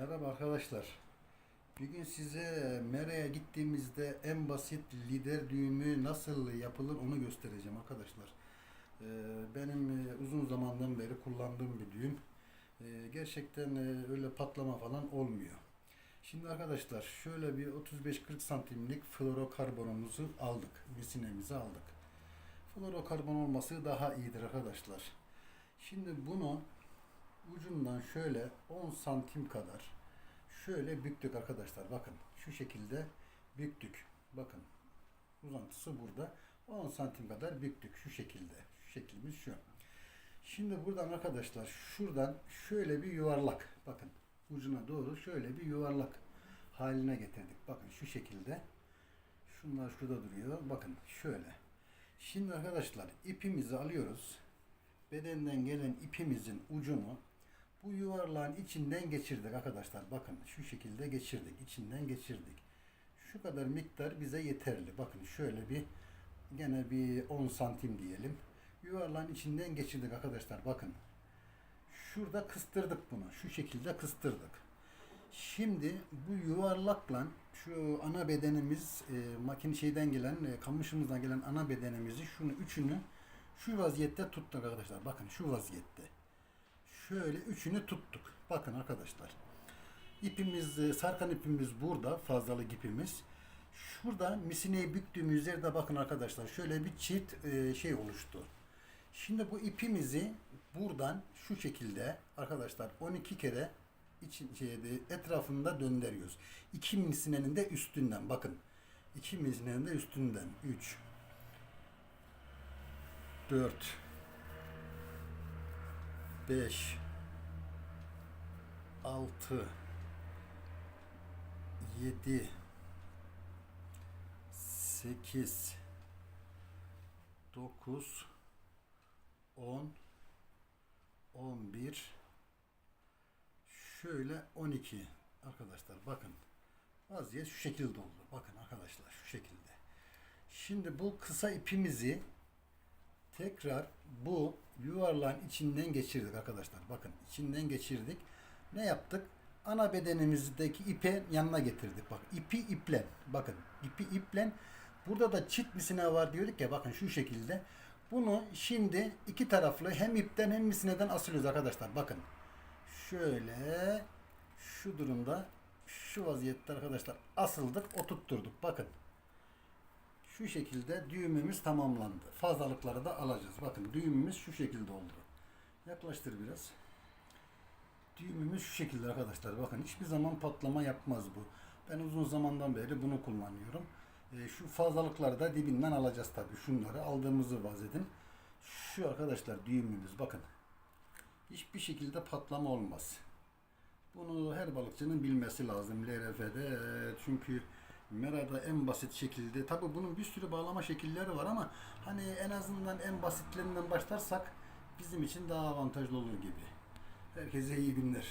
Merhaba arkadaşlar. Bugün size Mera'ya gittiğimizde en basit lider düğümü nasıl yapılır onu göstereceğim arkadaşlar. Ee, Benim e, uzun zamandan beri kullandığım bir düğüm. Ee, Gerçekten e, öyle patlama falan olmuyor. Şimdi arkadaşlar şöyle bir 35-40 santimlik fluorokarbonumuzu aldık. Misinemizi aldık. Fluorokarbon olması daha iyidir arkadaşlar. Şimdi bunu ucundan şöyle 10 santim kadar şöyle büktük arkadaşlar. Bakın şu şekilde büktük. Bakın uzantısı burada. 10 santim kadar büktük şu şekilde. Şu şeklimiz şu. Şimdi buradan arkadaşlar şuradan şöyle bir yuvarlak bakın ucuna doğru şöyle bir yuvarlak haline getirdik. Bakın şu şekilde. Şunlar şurada duruyor. Bakın şöyle. Şimdi arkadaşlar ipimizi alıyoruz. Bedenden gelen ipimizin ucunu bu yuvarlağın içinden geçirdik arkadaşlar. Bakın şu şekilde geçirdik. içinden geçirdik. Şu kadar miktar bize yeterli. Bakın şöyle bir gene bir 10 santim diyelim. Yuvarlağın içinden geçirdik arkadaşlar. Bakın. Şurada kıstırdık bunu. Şu şekilde kıstırdık. Şimdi bu yuvarlakla şu ana bedenimiz e, makine şeyden gelen e, kamışımızdan gelen ana bedenimizi şunu üçünü şu vaziyette tuttuk arkadaşlar. Bakın şu vaziyette. Şöyle üçünü tuttuk. Bakın arkadaşlar. İpimiz, e, sarkan ipimiz burada. Fazlalık ipimiz. Şurada misineyi büktüğümüz yerde bakın arkadaşlar. Şöyle bir çift e, şey oluştu. Şimdi bu ipimizi buradan şu şekilde arkadaşlar 12 kere için şeyde etrafında döndürüyoruz. İki misinenin de üstünden bakın. İki misinenin de üstünden. 3 4 5 6 7 8 9 10 11 şöyle 12 arkadaşlar bakın vaziyet şu şekilde oldu. Bakın arkadaşlar şu şekilde. Şimdi bu kısa ipimizi tekrar bu yuvarlağın içinden geçirdik arkadaşlar. Bakın içinden geçirdik. Ne yaptık? Ana bedenimizdeki ipe yanına getirdik. Bak ipi iplen bakın ipi iplen burada da çift misine var diyorduk ya bakın şu şekilde. Bunu şimdi iki taraflı hem ipten hem misineden asılıyoruz arkadaşlar. Bakın şöyle şu durumda şu vaziyette arkadaşlar asıldık oturtturduk. Bakın şu şekilde düğümümüz tamamlandı. Fazlalıkları da alacağız. Bakın düğümümüz şu şekilde oldu. Yaklaştır biraz. Düğümümüz şu şekilde arkadaşlar. Bakın hiçbir zaman patlama yapmaz bu. Ben uzun zamandan beri bunu kullanıyorum. Ee, şu fazlalıkları da dibinden alacağız tabii. Şunları aldığımızı vaz edin. Şu arkadaşlar düğümümüz bakın. Hiçbir şekilde patlama olmaz. Bunu her balıkçının bilmesi lazım LRF'de. Ee, Çünkü Mera'da en basit şekilde tabi bunun bir sürü bağlama şekilleri var ama hani en azından en basitlerinden başlarsak bizim için daha avantajlı olur gibi. Herkese iyi günler.